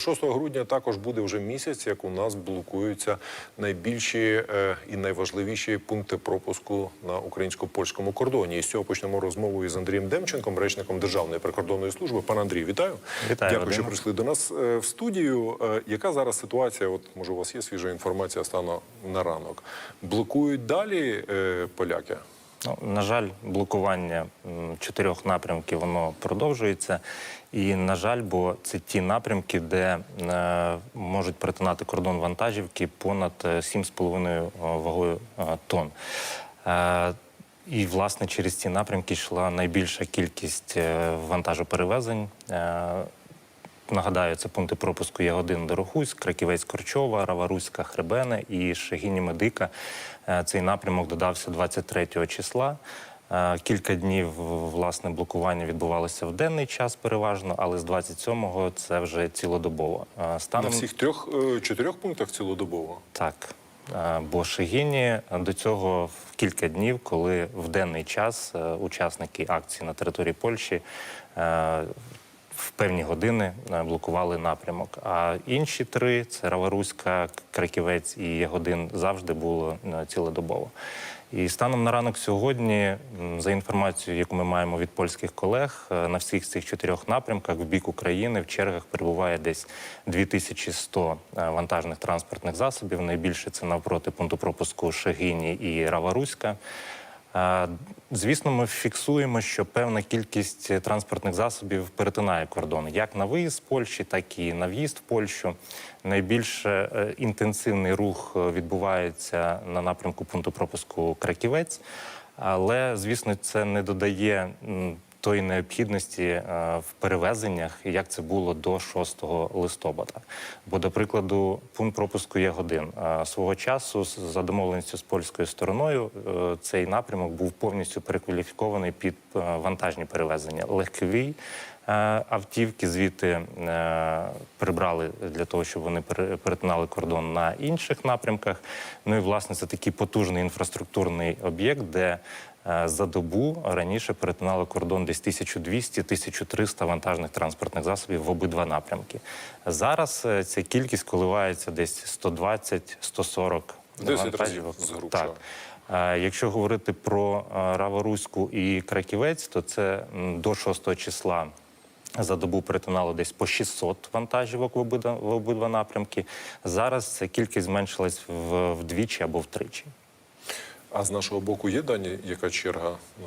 6 грудня також буде вже місяць, як у нас блокуються найбільші е, і найважливіші пункти пропуску на українсько-польському кордоні. І з цього почнемо розмову із Андрієм Демченком, речником Державної прикордонної служби. Пан Андрій, вітаю. Вітаю, Дякую, що прийшли до нас е, в студію. Е, Яка зараз ситуація? От може, у вас є свіжа інформація стану на ранок. Блокують далі поляки. Ну, на жаль, блокування чотирьох напрямків воно продовжується. І на жаль, бо це ті напрямки, де е, можуть перетинати кордон вантажівки понад е, 7,5 вагою е, тонн. Е, і, власне, через ці напрямки йшла найбільша кількість е, вантажоперевезень. Е, Нагадаю, це пункти пропуску Ягодин Дорогусь, Краківець Корчова, Раваруська Хребене і Шегіні Медика. Е, Цей напрямок додався 23 числа. Е, Кілька днів власне блокування відбувалося в денний час переважно, але з 27-го це вже цілодобово. Е, На всіх трьох чотирьох пунктах цілодобово. так. Бо Шегіні до цього в кілька днів, коли в денний час учасники акції на території Польщі певні години е, блокували напрямок. А інші три це Раваруська, Краківець і Ягодин завжди було е, цілодобово. І станом на ранок сьогодні, за інформацією, яку ми маємо від польських колег, е, на всіх цих чотирьох напрямках в бік України в чергах перебуває десь 2100 е, вантажних транспортних засобів. Найбільше це навпроти пункту пропуску Шегині і Раваруська. Звісно, ми фіксуємо, що певна кількість транспортних засобів перетинає кордон як на виїзд з Польщі, так і на в'їзд в Польщу. Найбільш е, інтенсивний рух е, відбувається на напрямку пункту пропуску Краківець, але звісно, це не додає тої необхідності е, в перевезеннях, як це було до 6 листопада. Бо, до прикладу, пункт пропуску є годин. Е, Свого часу, за домовленістю з польською стороною, е, цей напрямок був повністю перекваліфікований під вантажні перевезення. Легкові автівки звідти прибрали для того, щоб вони пере- перетинали кордон на інших напрямках. Ну і власне це такий потужний інфраструктурний об'єкт, де за добу раніше перетинали кордон десь 1200-1300 вантажних транспортних засобів в обидва напрямки. Зараз е, ця кількість коливається десь 120-140 Десять вантажівок. Так. Е, Якщо говорити про е, Раваруську і Краківець, то це до 6 числа за добу перетинало десь по 600 вантажівок в обидва, в обидва напрямки. Зараз ця кількість зменшилась вдвічі або втричі. А з нашого боку є дані, яка черга е,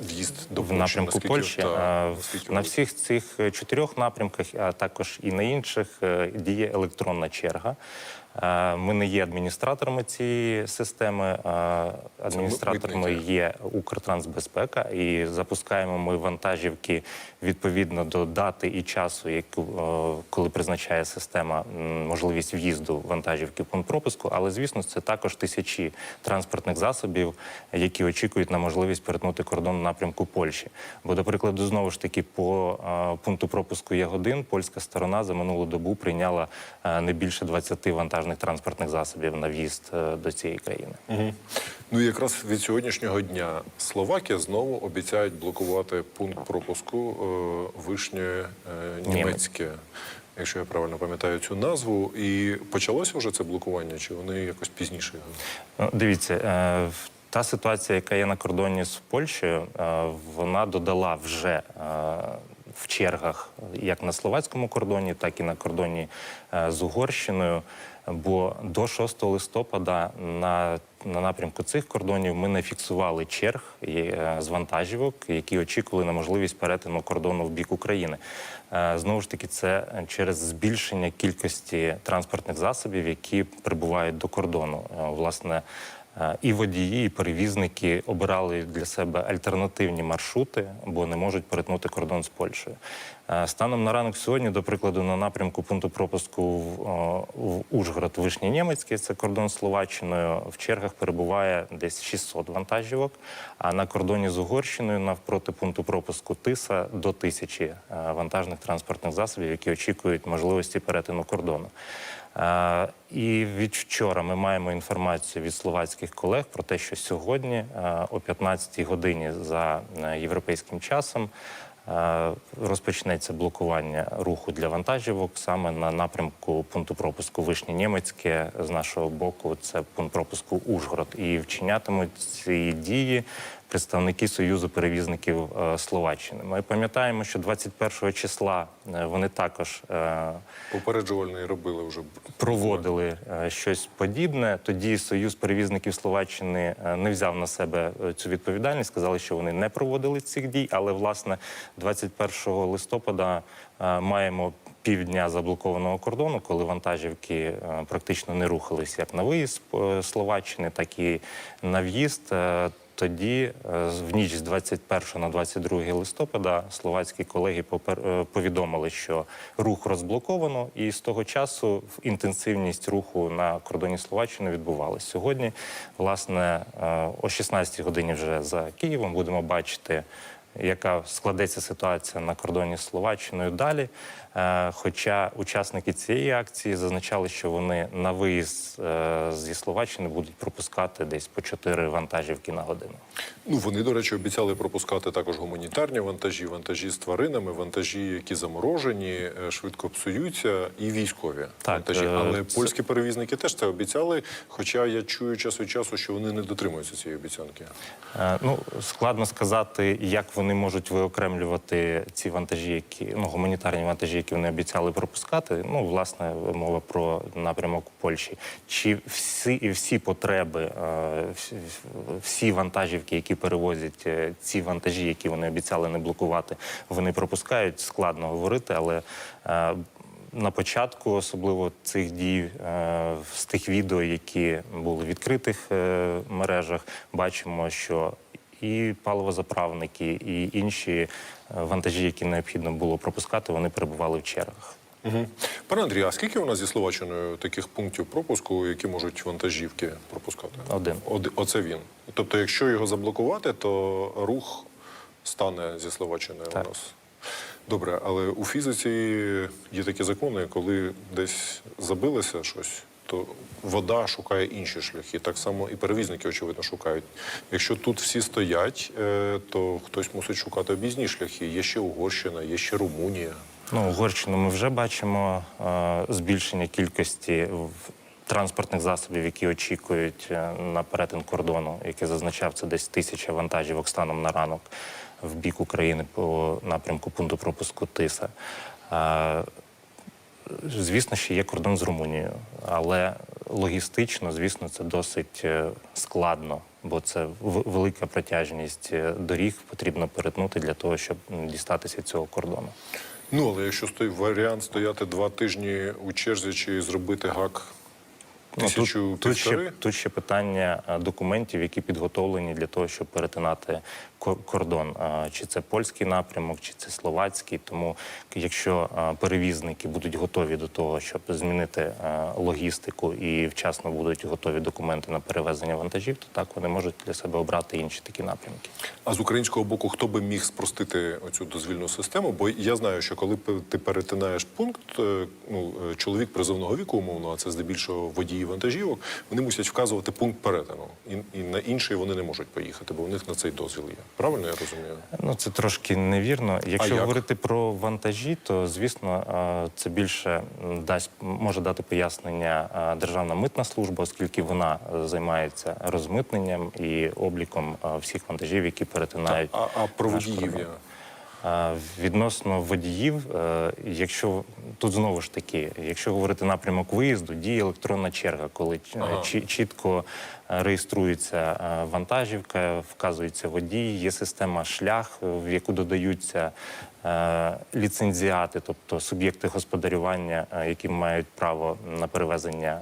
в'їзд до в напрямку Наскільки- Польщі. та, на всіх цих чотирьох напрямках, а також і на інших, е, діє електронна черга. Е, Ми не є адміністраторами цієї системи. Адміністраторами є Укртрансбезпека, і запускаємо ми вантажівки відповідно до дати і часу, яку е, коли призначає система можливість в'їзду вантажівки в пункт пропуску. Але звісно, це також тисячі транспортних засобів, які очікують на можливість перетнути кордон в напрямку Польщі. Бо, до прикладу, знову ж таки, по е, пункту пропуску Ягодин польська сторона за минулу добу прийняла не більше 20 вантажних транспортних засобів на в'їзд е, до цієї країни. Мгм. Ну і якраз від сьогоднішнього дня Словакія знову обіцяють блокувати пункт пропуску е, вишнє е, німецьке, якщо я правильно пам'ятаю цю назву. І почалося вже це блокування, чи вони якось пізніше? Ну, Дивіться, та ситуація, яка є на кордоні з Польщею, вона додала вже в чергах як на словацькому кордоні, так і на кордоні е, з Угорщиною. Бо до 6 листопада на, на напрямку цих кордонів ми не фіксували черг е, з вантажівок, які очікували на можливість перетину кордону в бік України. Е, Знову ж таки, це через збільшення кількості транспортних засобів, які прибувають до кордону. Власне, і водії, і перевізники обирали для себе альтернативні маршрути, бо не можуть перетнути кордон з Польщею. Е, Станом на ранок сьогодні, до прикладу, на напрямку пункту пропуску в, в Ужгород Вишній Німецький, це кордон з Словаччиною. В чергах перебуває десь 600 вантажівок. А на кордоні з Угорщиною навпроти пункту пропуску Тиса до тисячі е, вантажних транспортних засобів, які очікують можливості перетину кордону. І від вчора ми маємо інформацію від словацьких колег про те, що сьогодні о 15-й годині за е, європейським часом розпочнеться блокування руху для вантажівок саме на напрямку пункту пропуску Вишнє Німецьке. З нашого боку, це пункт пропуску Ужгород. І вчинятимуть ці дії представники Союзу перевізників е, Словаччини. Ми пам'ятаємо, що 21 числа е, вони також. е, Попереджувальний робили вже проводили щось подібне. Тоді Союз перевізників Словаччини не взяв на себе цю відповідальність, сказали, що вони не проводили цих дій. Але власне 21 листопада маємо півдня заблокованого кордону, коли вантажівки практично не рухались як на виїзд Словаччини, так і на в'їзд. Тоді, е, в ніч з 21 на 22 листопада, словацькі колеги е, повідомили, що рух розблоковано, і з того часу інтенсивність руху на кордоні Словаччини відбувалась. Сьогодні, власне, е, о 16 годині вже за Києвом будемо бачити. Яка складеться ситуація на кордоні з Словаччиною далі? Е, Хоча учасники цієї акції зазначали, що вони на виїзд е, зі Словаччини будуть пропускати десь по 4 вантажівки на годину. Ну, вони, до речі, обіцяли пропускати також гуманітарні вантажі, вантажі з тваринами, вантажі, які заморожені, е, швидко псуються, і військові Так, вантажі. Але це- польські перевізники теж це обіцяли. Хоча я чую час від часу, що вони не дотримуються цієї обіцянки. Ну, складно сказати, як вони можуть виокремлювати ці вантажі, які ну гуманітарні вантажі, які вони обіцяли пропускати. Ну, власне, мова про напрямок Польщі. Чи всі і всі потреби, е, всі- вантажівки, які перевозять е, ці вантажі, які вони обіцяли не блокувати, вони пропускають, складно говорити, але. е, на початку, особливо цих дій, з тих відео, які були в відкритих мережах, бачимо, що і паливозаправники, і інші е, вантажі, які необхідно було пропускати, вони перебували в чергах. Угу. Пане Андрію, а скільки у нас зі Словаччиною таких пунктів пропуску, які можуть вантажівки пропускати? Один. Оди- Оце він. Тобто, якщо його заблокувати, то рух стане зі Словаччиною Так. у нас. Добре, але у фізиці є такі закони, коли десь забилося щось, то вода шукає інші шляхи. Так само і перевізники, очевидно, шукають. Якщо тут всі стоять, е, то хтось мусить шукати об'їзні шляхи. Є ще Угорщина, є ще Румунія. Ну, Угорщину ми вже бачимо е, збільшення кількості транспортних засобів, які очікують е, на перетин кордону, який зазначав це десь тисяча вантажівок станом на ранок в бік України по напрямку пункту пропуску Тиса. Звісно, що є кордон з Румунією, але логістично, звісно, це досить е, складно, бо це велика протяжність е, доріг потрібно перетнути для того, щоб дістатися цього кордону. Ну, але якщо стоїть варіант стояти два тижні у черзі чи зробити гак Ну, тисячу тут, тут, ще, тут ще питання е, документів, які підготовлені для того, щоб перетинати кордон. Чи це польський напрямок, чи це словацький. Тому якщо перевізники будуть готові до того, щоб змінити логістику і вчасно будуть готові документи на перевезення вантажів, то так вони можуть для себе обрати інші такі напрямки. а з українського боку, хто би міг спростити оцю дозвільну систему? Бо я знаю, що коли ти перетинаєш пункт, е, ну е, чоловік призовного віку, умовно, а це здебільшого водії вантажівок, вони мусять вказувати пункт перетину, і, і на інший вони не можуть поїхати, бо у них на цей дозвіл є. Правильно я розумію? Ну це трошки невірно. Якщо як? говорити про вантажі, то звісно це більше дасть може дати пояснення Державна митна служба, оскільки вона займається розмитненням і обліком всіх вантажів, які перетинають. А, а про водіїв я. Відносно водіїв, е, якщо тут знову ж таки, якщо говорити напрямок виїзду, діє електронна черга, коли Ага. чі- чітко реєструється е, вантажівка, вказується водій, є система шлях, е, в яку додаються е, ліцензіати, тобто суб'єкти господарювання, які мають право на перевезення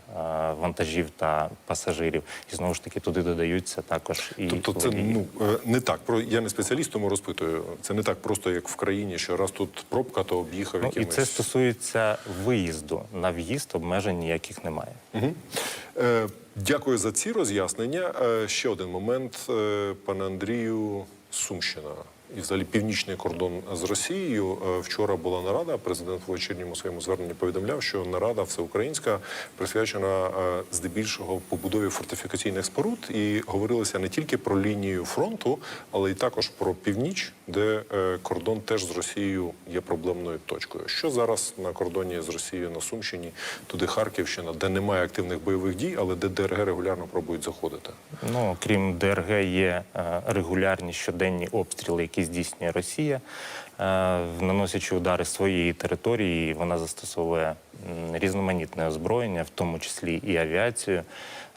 вантажів та пасажирів. І знову ж таки туди додаються також і Тобто це ну не так. Про я не спеціаліст, тому розпитую. Це не так просто, як в країні, що раз тут пробка, то об'їхав Ну, і це стосується виїзду. На в'їзд обмежень ніяких немає. Мгм. Е, Дякую за ці роз'яснення. Е, Ще один момент, е, пане Андрію, Сумщина. і взагалі північний кордон з Росією. Е, Вчора була нарада. Президент в вечірньому своєму зверненні повідомляв, що нарада всеукраїнська присвячена е, здебільшого побудові фортифікаційних споруд, і говорилося не тільки про лінію фронту, але й також про північ, де е, кордон теж з Росією є проблемною точкою. Що зараз на кордоні з Росією на Сумщині, туди Харківщина, де немає активних бойових дій, але де ДРГ регулярно пробують заходити. Ну, крім ДРГ, є регулярні щоденні обстріли, які здійснює Росія, е, наносячи удари своєї території. Вона застосовує різноманітне озброєння, в тому числі і авіацію.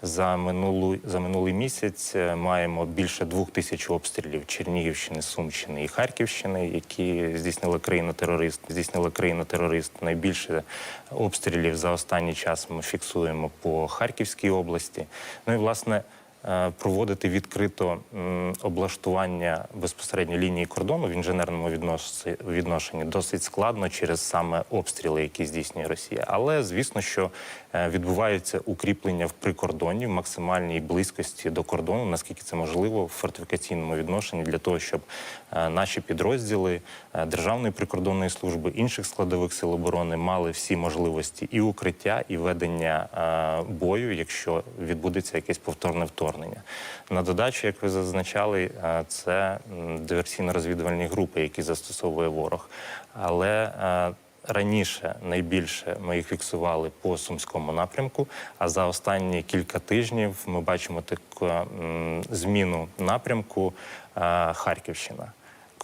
За минулу за минулий місяць е, маємо більше двох тисяч обстрілів Чернігівщини, Сумщини і Харківщини, які здійснили країна-терорист. Здійснили країна-терорист. Найбільше обстрілів за останній час ми фіксуємо по Харківській області. Ну і власне. Е, Проводити відкрито облаштування безпосередньо лінії кордону в інженерному відношенні досить складно через саме обстріли, які здійснює Росія. Але звісно, що е, відбувається укріплення в прикордонні в максимальній близькості до кордону, наскільки це можливо в фортифікаційному відношенні, для того, щоб е, наші підрозділи Державної прикордонної служби інших складових сил оборони мали всі можливості і укриття, і ведення бою, якщо відбудеться якесь повторне вторгнення. На додачу, як ви зазначали, е, це диверсійно-розвідувальні групи, які застосовує ворог. Але е, Раніше найбільше ми їх фіксували по сумському напрямку. А за останні кілька тижнів ми бачимо таку зміну напрямку е, Харківщина,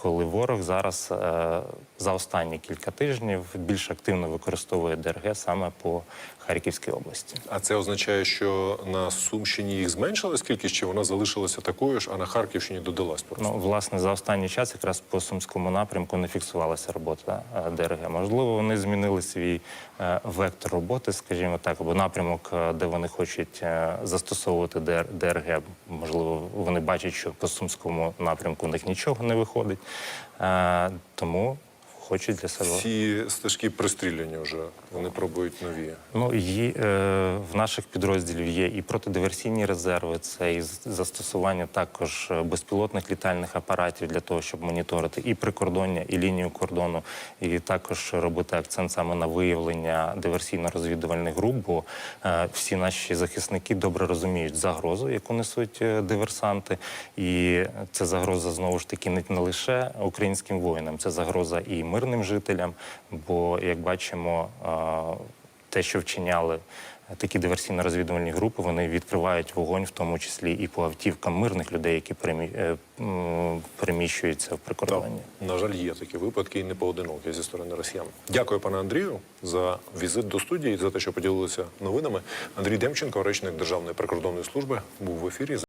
коли ворог зараз е, за останні кілька тижнів більш активно використовує ДРГ саме по Харківській області. А це означає, що на Сумщині їх зменшилась кількість, чи вона залишилася такою ж, а на Харківщині додалась просто? Ну, власне, за останній час якраз по сумському напрямку не фіксувалася робота е, ДРГ. Можливо, вони змінили свій е, вектор роботи, скажімо так, або напрямок, де вони хочуть застосовувати ДРГ. Можливо, вони бачать, що по сумському напрямку у них нічого не виходить, тому хочуть для себе. Ці стежки пристріляні вже, вони пробують нові. Ну є, е, в наших підрозділів є і протидиверсійні резерви, це і застосування також е, безпілотних літальних апаратів для того, щоб моніторити і прикордоння, і лінію кордону, і також робити акцент саме на виявлення диверсійно-розвідувальних груп, бо е, всі наші захисники добре розуміють загрозу, яку несуть е, диверсанти, і це загроза знову ж таки не, лише українським воїнам, це загроза і мирним жителям. Бо як бачимо, те, що вчиняли такі диверсійно-розвідувальні групи, вони відкривають вогонь, в тому числі і по автівкам мирних людей, які е, переміщуються в прикордонні. На жаль, є такі випадки і не поодинокі зі сторони росіян. Дякую, пане Андрію, за візит до студії, за те, що поділилися новинами. Андрій Демченко, речник Державної прикордонної служби, був в ефірі.